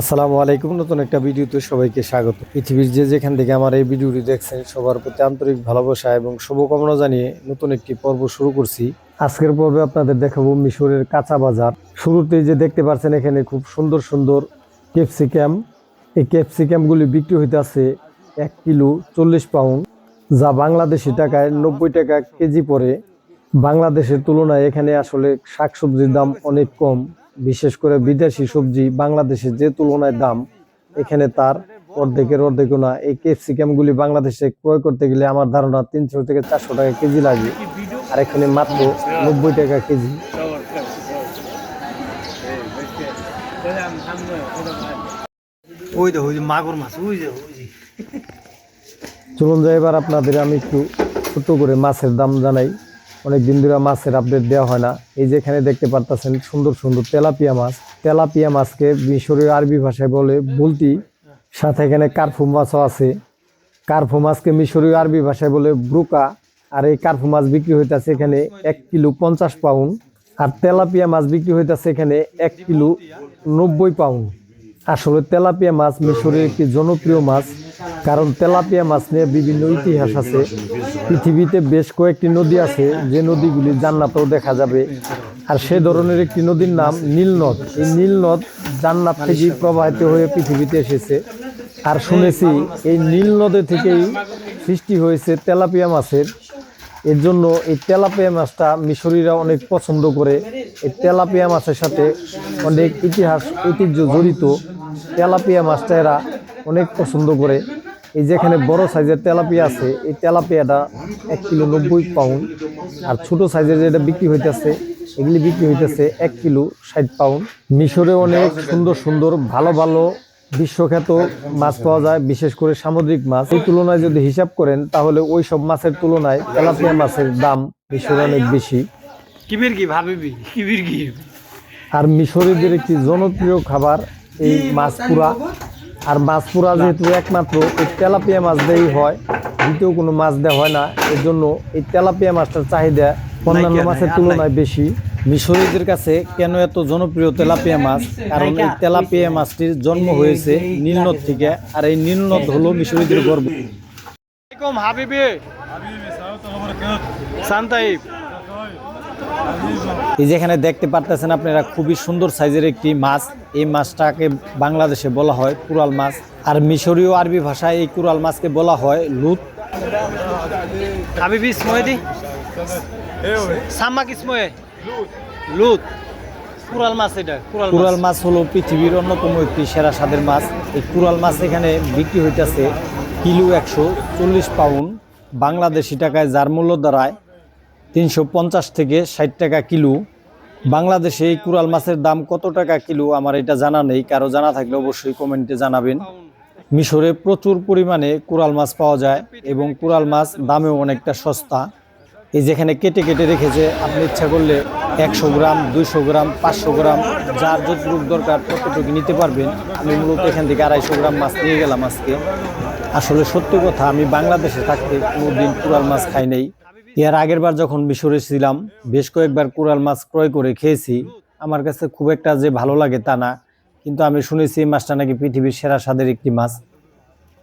আসসালামু আলাইকুম। নতুন একটা ভিডিওতে সবাইকে স্বাগত। পৃথিবীর যে যেখান থেকে আমার এই ভিডিওটি দেখছেন, সবার প্রতি আন্তরিক ভালোবাসা এবং শুভকামনা জানিয়ে নতুন একটি পর্ব শুরু করছি। আজকের পর্বে আপনাদের দেখাবো মিশরের কাঁচা বাজার। শুরুতেই যে দেখতে পাচ্ছেন, এখানে খুব সুন্দর সুন্দর ক্যাপসিক্যাম এই ক্যাপসিক্যামগুলি বিক্রি হইতে আছে এক কিলো চল্লিশ পাউন্ড, যা বাংলাদেশি টাকায় নব্বই টাকা কেজি পরে বাংলাদেশের তুলনায় এখানে আসলে শাকসবজির দাম অনেক কম। বিশেষ করে বিদেশি সবজি বাংলাদেশের যে তুলনায় দাম এখানে তার অর্ধেকের অর্ধেকও না। এই ক্যাপসিকামগুলি বাংলাদেশে ক্রয় করতে গেলে আমার ধারণা তিনশো থেকে চারশো টাকা কেজি লাগে। আর এখানে মাত্র নব্বই টাকা কেজি। ওই দেখো মাগুর মাছ ওই যে। চলুন যাই এবার আপনাদের আমি একটু ছোট্ট করে মাছের দাম জানাই। অনেক দিন ধরে মাছের আপডেট দেওয়া হয় না। এই যেখানে দেখতে পারতেছেন সুন্দর সুন্দর তেলাপিয়া মাছ। তেলাপিয়া মাছকে মিশরীয় আরবি ভাষায় বলে বুলতি সাথে এখানে কার্ফু মাছও আছে। কার্ফু মাছকে মিশরীয় আরবি ভাষায় বলে ব্রুকা। আর এই কার্ফু মাছ বিক্রি হইতেছে এখানে এক কিলো পঞ্চাশ পাউন্ড। আর তেলাপিয়া মাছ বিক্রি হইতেছে এখানে এক কিলো নব্বই পাউন্ড। আসলে তেলাপিয়া মাছ মিশরের একটি জনপ্রিয় মাছ, কারণ তেলাপিয়া মাছ নিয়ে বিভিন্ন ইতিহাস আছে। পৃথিবীতে বেশ কয়েকটি নদী আছে, যে নদীগুলি জান্নাতেও দেখা যাবে। আর সে ধরনের একটি নদীর নাম নীলনদ। এই নীলনদ জান্নাত থেকেই প্রবাহিত হয়ে পৃথিবীতে এসেছে। আর শুনেছি, এই নীলনদে থেকেই সৃষ্টি হয়েছে তেলাপিয়া মাছের। এর জন্য এই তেলাপিয়া মাছটা মিশরীরা অনেক পছন্দ করে। এই তেলাপিয়া মাছের সাথে অনেক ইতিহাস, ঐতিহ্য জড়িত। তেলাপিয়া মাছটা এরা অনেক পছন্দ করে। এই যেখানে বড় সাইজের তেলাপিয়া আছে এই তেলাপিয়াটা এক কিলো নব্বই পাউন্ড। আর ছোট সাইজের যেটা বিক্রি হইতেছে এগুলি বিক্রি হইতেছে এক কিলো ষাট পাউন্ড। মিশরে অনেক সুন্দর সুন্দর ভালো ভালো বিশ্বখ্যাত মাছ পাওয়া যায় বিশেষ করে সামুদ্রিক মাছ। এই তুলনায় যদি হিসাব করেন তাহলে ওই সব মাছের তুলনায় তেলাপিয়া মাছের দাম মিশরে অনেক বেশি। কিবির কি ভাবিবি কিবির কি আর মিশরীদের একটি জনপ্রিয় খাবার এই মাছ পুরা। আর মাছ পুরা যেহেতু একমাত্র এই তেলাপিয়া মাছ দিয়েই হয়। দ্বিতীয় কোনো মাছ দেওয়া হয় না। এর জন্য এই তেলাপিয়া মাছটার চাহিদা অন্যান্য মাছের তুলনায় বেশি। মিশরীদের কাছে কেন এত জনপ্রিয় তেলাপিয়া মাছ? কারণ এই তেলাপিয়া মাছটির জন্ম হয়েছে নীলনদ থেকে আর এই নীলনদ হলো মিশরীদের গর্ব। কম হাবিবি। সান্তাইব। এই যেখানে দেখতে পারতেছেন আপনারা খুবই সুন্দর সাইজের একটি মাছ। এই মাছটাকে বাংলাদেশে বলা হয় কুরাল মাছ। আর মিশরীয় আরবি ভাষায় এই কুরাল মাছকে বলা হয় লুত। হাবিবি সাম্মাক লুত। কুরাল মাছ এটা কুরাল কুরাল মাছ হলো পৃথিবীর অন্যতম একটি সেরা স্বাদের মাছ। এই কুরাল মাছ এখানে বিক্রি হইতেছে কিলো একশো চল্লিশ পাউন্ড বাংলাদেশি টাকায় যার মূল্য দাঁড়ায় তিনশো পঞ্চাশ থেকে ষাট টাকা কিলো। বাংলাদেশে এই কুরাল মাছের দাম কত টাকা কিলো আমার এটা জানা নেই, কারও জানা থাকলে অবশ্যই কমেন্টে জানাবেন। মিশরে প্রচুর পরিমাণে কুরাল মাছ পাওয়া যায় এবং কুরাল মাছ দামেও অনেকটা সস্তা। এই যেখানে কেটে কেটে রেখেছে, আপনি ইচ্ছা করলে একশো গ্রাম, দুইশো গ্রাম, পাঁচশো গ্রাম, যার যতটুকু দরকার ততটুকু নিতে পারবেন। আমি মূলত এখান থেকে আড়াইশো গ্রাম মাছ নিয়ে গেলাম আজকে। আসলে সত্যি কথা, আমি বাংলাদেশে থাকতে কোনো দিন কুরাল মাছ খাই নাই। এর আগের বার যখন মিশরে ছিলাম বেশ কয়েকবার কুরাল মাছ ক্রয় করে খেয়েছি। আমার কাছে খুব একটা যে ভালো লাগে তা না, কিন্তু আমি শুনেছি এই মাছটা নাকি পৃথিবীর সেরা স্বাদের একটি মাছ।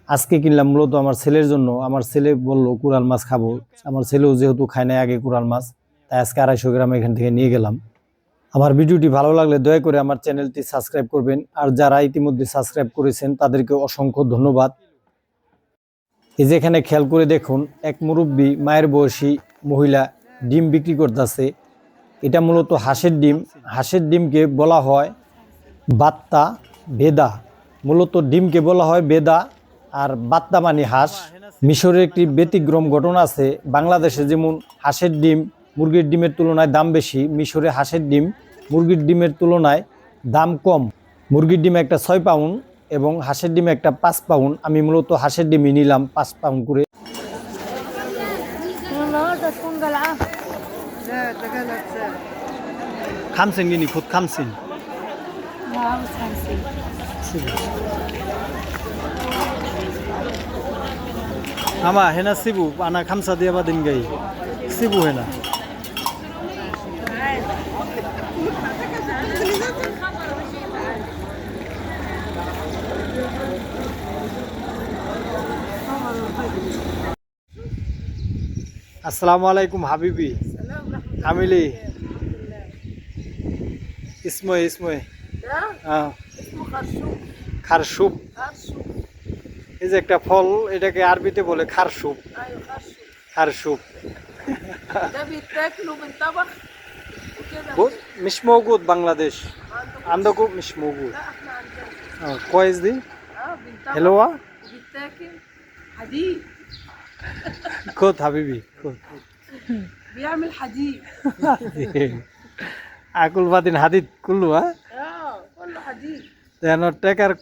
আজকে কিনলাম মূলত আমার ছেলের জন্য। আমার ছেলে বলল, কুরাল মাছ খাব। আমার ছেলেও যেহেতু খায় না আগে কুরাল মাছ, তাই আজকে আড়াইশো গ্রাম এখান থেকে নিয়ে গেলাম। আমার ভিডিওটি ভালো লাগলে দয়া করে আমার চ্যানেলটি সাবস্ক্রাইব করবেন। আর যারা ইতিমধ্যে সাবস্ক্রাইব করেছেন, তাদেরকে অসংখ্য ধন্যবাদ। এই যে এখানে খেয়াল করে দেখুন, এক মুরব্বী মায়ের বয়সী মহিলা ডিম বিক্রি করতেছে। এটা মূলত হাঁসের ডিম। হাঁসের ডিমকে বলা হয় বাত্তা বেদা। মূলত ডিমকে বলা হয় বেদা আর বাত্তা মানে হাঁস। মিশরের একটি ব্যতিক্রম ঘটনা আছে। বাংলাদেশে যেমন হাঁসের ডিম মুরগির ডিমের তুলনায় দাম বেশি, মিশরে হাঁসের ডিম মুরগির ডিমের তুলনায় দাম কম। মুরগির ডিম একটা ছয় পাউন্ড এবং হাঁসের ডিম একটা পাঁচ পাউন্ড। আমি মূলত হাঁসের ডিমই নিলাম, পাঁচ পাউন্ড করে। খামছেন কিনি, খুদ খামছেন? আমা হেনা শিবু, আনা খামসা দিয়ে বা দিন গাই। শিবু হেনা। আসসালামু আলাইকুম হাবিবি হামিলি ইসময় ইসময় হ্যাঁ اسمه خرشوف খারসুপ خرشوف এই যে একটা ফল এটাকে আরবিতে বলে খারসুপ ايوه خرشوف খারসুপ ده بيتاكل وبينطبخ وكده بص مش موجود بنغلاديش عندكم عندكم مش موجود لا احنا عندنا آه، كويس دي اه بينطبخ حلوة وبيتاكل حديد خد حبيبي خد بيعمل حديد আকুল বাদিন হাদিদ কুল্লু হ্যাঁ اه كله حديد দেন টেকার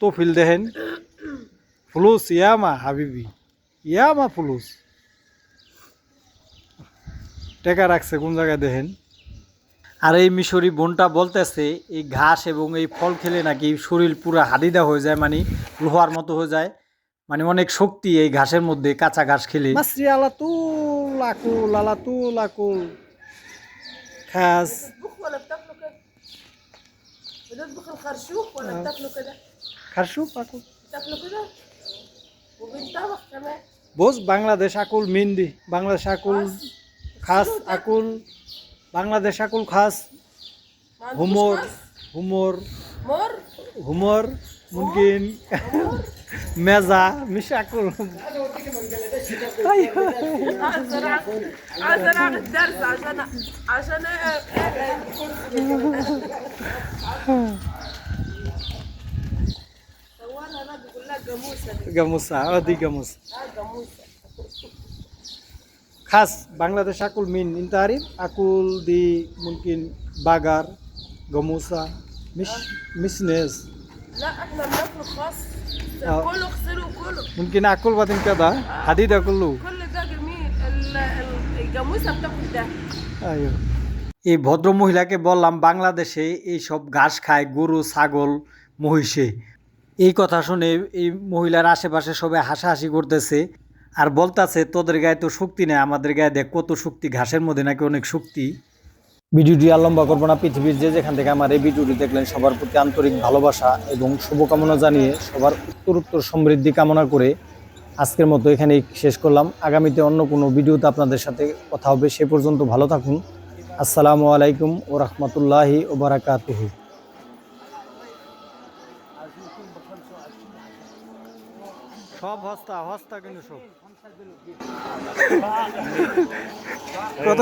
তফিল দেহেন ফুলুস ইয়ামা হাবিবি ইয়ামা ফুলুস টেকা রাখছে কোন জায়গায় দেখেন আর এই মিশরি বোনটা বলতেছে এই ঘাস এবং এই ফল খেলে নাকি শরীর পুরো হাদিদা হয়ে যায় মানে লোহার মতো হয়ে যায় মানে অনেক শক্তি এই ঘাসের মধ্যে, কাঁচা ঘাস খেলে। মাছরি আলাতুল আকুল খাস। বোঝ বাংলাদেশ আকুল মিন্দি, বাংলাদেশ আকুল খাস আকুল, বাংলাদেশ আকুল খাস। হুমর হুমর। মোর হুমর মুনকিন মেজা মিশ আকুল عايز اعرف عايز اعرف الدرس عشان عشان صورها بقى بيقول لها جاموسه دي গামুসা অদি গামুস اه جاموسه খাস বাংলাদেশ আকুল মিন ইন্তারিফ আকুল দি মুনকিন বাগার গামুসা মিশ মিসনেস لا احنا بناكله خاص آه. كله اغسله كله মুনকিন আকুল বাদিন কাদা হাদিদ আকুল্লু كل ده جميل ال- ال- الجاموسه بتاكل ده আয়ো। এই ভদ্র মহিলাকে বললাম বাংলাদেশে এই সব ঘাস খায় গরু ছাগল মহিষে এই কথা শুনে এই মহিলার আশেপাশে সবাই হাসাহাসি করতেছে আর বলতাছে তোদের গায়ে তো শক্তি নেই আমাদের গায়ে দেখ কত শক্তি ঘাসের মধ্যে নাকি অনেক শক্তি ভিডিওটি আর লম্বা করব না। পৃথিবীর যে যেখান থেকে আমার এই ভিডিওটি দেখলেন সবার প্রতি আন্তরিক ভালোবাসা এবং শুভকামনা জানিয়ে সবার উত্তর উত্তর সমৃদ্ধি কামনা করে আজকের মতো এখানেই শেষ করলাম। আগামীতে অন্য কোনো ভিডিওতে আপনাদের সাথে কথা হবে সে পর্যন্ত ভালো থাকুন। আসসালামু আলাইকুম ও রহমতুল্লাহি ও বারাকাতুহু। সব হস্তা হস্তা কিন্তু সব। কত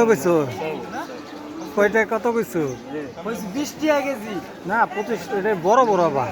কয়টা কত কইছো? বৃষ্টি কেজি। না পঁচিশ এটা বড় বড় আবার।